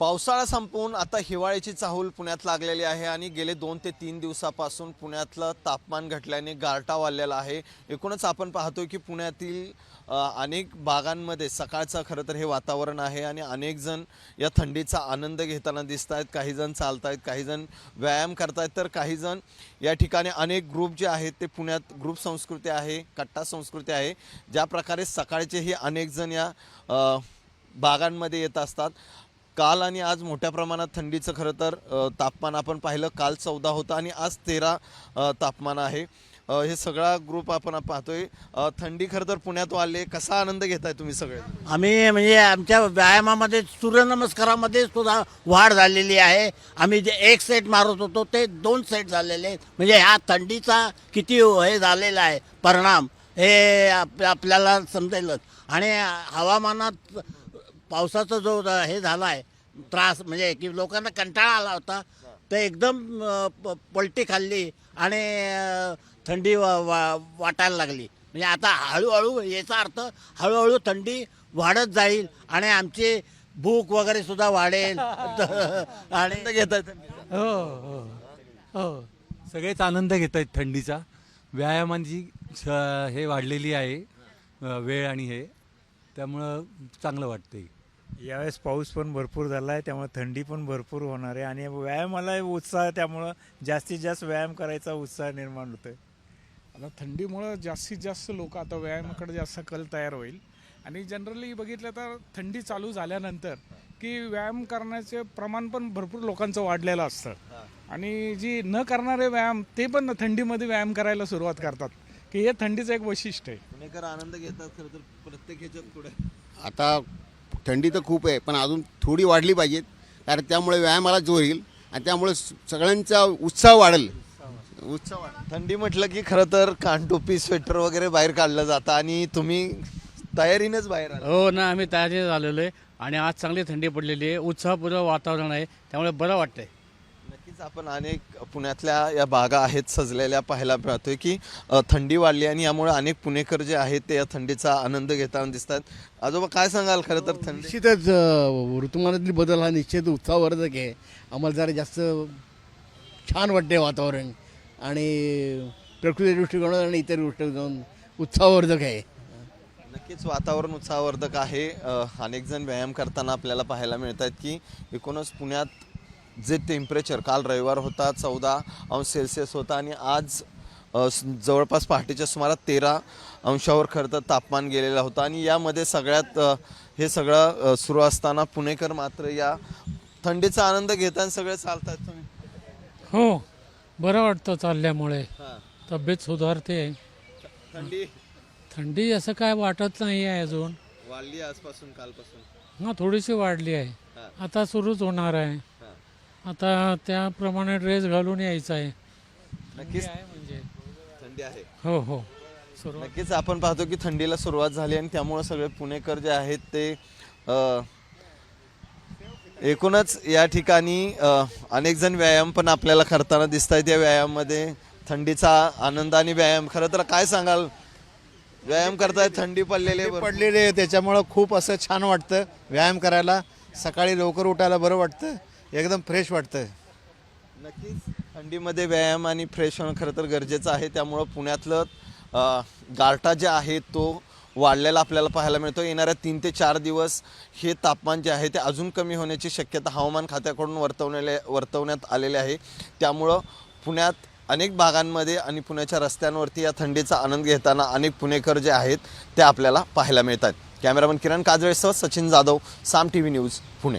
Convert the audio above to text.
पावसाळा संपवून आता हिवाळ्याची चाहूल पुण्यात लागलेली आहे आणि गेले दोन ते तीन दिवसापासून पुण्यातलं तापमान घटल्याने गारटा वाढलेला आहे. एकूणच आपण पाहतो की पुण्यातील अनेक भागांमध्ये सकाळचं खरं तर हे वातावरण आहे आणि अनेक जण या थंडीचा आनंद घेताना दिसत आहेत काही जण चालत आहेत काही जण व्यायाम करतायत. तर काही जण या ठिकाणी अनेक ग्रुप जे आहेत ते पुण्यात ग्रुप संस्कृती आहे कट्टा संस्कृती आहे. ज्या प्रकारे सकाळचेही अनेक जण या बागांमध्ये येत असतात. काल आणि आज मोठ्या प्रमाणात थंडीचं खरं तर तापमान आपण पाहिलं. काल चौदा होतं आणि आज तेरा तापमान आहे. हे सगळा ग्रुप आपण पाहतोय. थंडी खरं तर पुण्यात आले कसा आनंद घेताय तुम्ही सगळे? आम्ही म्हणजे आमच्या व्यायामामध्ये सूर्यनमस्कारामध्ये सुद्धा वाढ झालेली आहे. आम्ही जे एक सेट मारत होतो ते दोन सेट झालेले आहेत. म्हणजे ह्या थंडीचा किती हे झालेला आहे परिणाम हे आप आपल्याला समजेलच. आणि हवामानात पावसाचा जो हे झाला आहे त्रास म्हणजे की लोकांना कंटाळा आला होता ते एकदम पलटी खाल्ली आणि थंडी वा वा- वाटायला लागली. म्हणजे आता हळूहळू याचा अर्थ हळूहळू थंडी वाढत जाईल आणि आमची भूक वगैरे सुद्धा वाढेल. आणि आनंद थंडीचा. हो हो हो. सगळेच आनंद घेत आहेत थंडीचा. व्यायामांची स- हे वाढलेली आहे वेळ आणि हे. त्यामुळं चांगलं वाटतंय. यावेळेस पाऊस पण भरपूर झाला आहे त्यामुळे थंडी पण भरपूर होणार आहे. आणि व्यायामाला उत्साह आहे, त्यामुळं जास्तीत जास्त व्यायाम करायचा उत्साह निर्माण होतोय. आता थंडीमुळं जास्तीत जास्त लोक आता व्यायामाकडे जास्त कल तयार होईल. आणि जनरली बघितलं तर थंडी चालू झाल्यानंतर की व्यायाम करण्याचे प्रमाण पण भरपूर लोकांचं वाढलेलं असतं. आणि जी न करणारे व्यायाम ते पण थंडीमध्ये व्यायाम करायला सुरुवात करतात. की हे थंडीचं एक वैशिष्ट्य आहे. पुणेकर आनंद घेतात खरं तर प्रत्येक ह्याच्यात पुढे. आता थंडी तर खूप आहे पण अजून थोडी वाढली पाहिजे. कारण त्यामुळे व्यायामाला जोर येईल आणि त्यामुळे सगळ्यांचा उत्साह वाढेल. उत्साह वाढेल. थंडी म्हटलं की खरं तर कानटोपी स्वेटर वगैरे बाहेर काढलं जातं आणि तुम्ही तयारीनेच बाहेर आला. हो ना आम्ही तयारी झालेलो आहे आणि आज चांगली थंडी पडलेली आहे उत्साहपूर्ण वातावरण आहे त्यामुळे बरं वाटतंय. नक्कीच आपण अनेक पुण्यातल्या या बागा आहेत सजलेल्या पाहायला मिळतोय की अ, थंडी वाढली आणि यामुळे अनेक पुणेकर जे आहेत ते या थंडीचा आनंद घेताना दिसतात. आजोबा काय सांगाल खरं तर थंडी? निश्चितच अ, ऋतुमानातील बदल हा निश्चित उत्साहवर्धक आहे. आम्हाला जरा जास्त छान वाटते वातावरण आणि प्रकृती दृष्टिकोनात आणि इतर दृष्टिकोन उत्साहवर्धक आहे. नक्कीच वातावरण उत्साहवर्धक आहे. अ, अनेक जण व्यायाम करताना आपल्याला पाहायला मिळत आहेत की एकूणच पुण्यात जे टेम्परेचर काल रविवार होता चौदा अंश सेल्सिअस होता आणि आज जवळपास पहाटेच्या सुमारास तेरा अंशावर खरं तर तापमान गेलेलं होतं. आणि यामध्ये सगळ्यात हे सगळं सुरू असताना पुणेकर मात्र या थंडीचा आनंद घेताना सगळे चालतात. तुम्ही हो बरं वाटतं चालल्यामुळे. हां. तब्येत सुधारते. थंडी? थंडी असं काय वाटत नाही आहे अजून. वाढली आजपासून कालपासून? हां थोडीशी वाढली आहे. आता सुरूच होणार आहे. आता त्याप्रमाणे ड्रेस घालून यायचा आहे. नक्कीच. आहे म्हणजे. थंडी आहे. हो हो. सुरुवात. नक्कीच आपण पाहतो की थंडीला सुरुवात झाली आणि त्यामुळे सगळे पुणेकर जे आहेत ते अ, एकूणच या ठिकाणी अ, अनेक जण व्यायाम पण आपल्याला करताना दिसत आहेत या व्यायामामध्ये थंडीचा आनंद आणि व्यायाम. खरं तर काय सांगाल? व्यायाम करताय थंडी पडलेली आहे. पडलेले आहे त्याच्यामुळं खूप असं छान वाटतं व्यायाम करायला. सकाळी लवकर उठायला बरं वाटतं. एकदम फ्रेश वाटतं नक्कीच. थंडीमध्ये व्यायाम आणि फ्रेश होणं खरं तर गरजेचं आहे. त्यामुळं पुण्यातलं अ, गारठा जे आहे तो वाढलेला आपल्याला पाहायला मिळतो. येणाऱ्या तीन ते चार दिवस हे तापमान जे आहे ते अजून कमी होण्याची शक्यता हवामान खात्याकडून वर्तवलेले वर्तवण्यात आलेले आहे. त्यामुळं पुण्यात अनेक भागांमध्ये आणि पुण्याच्या रस्त्यांवरती या थंडीचा आनंद घेताना अनेक पुणेकर जे आहेत ते आपल्याला पाहायला मिळतात cameraman Kiran काजळेसह Sachin Jadhav Saam T V news Pune.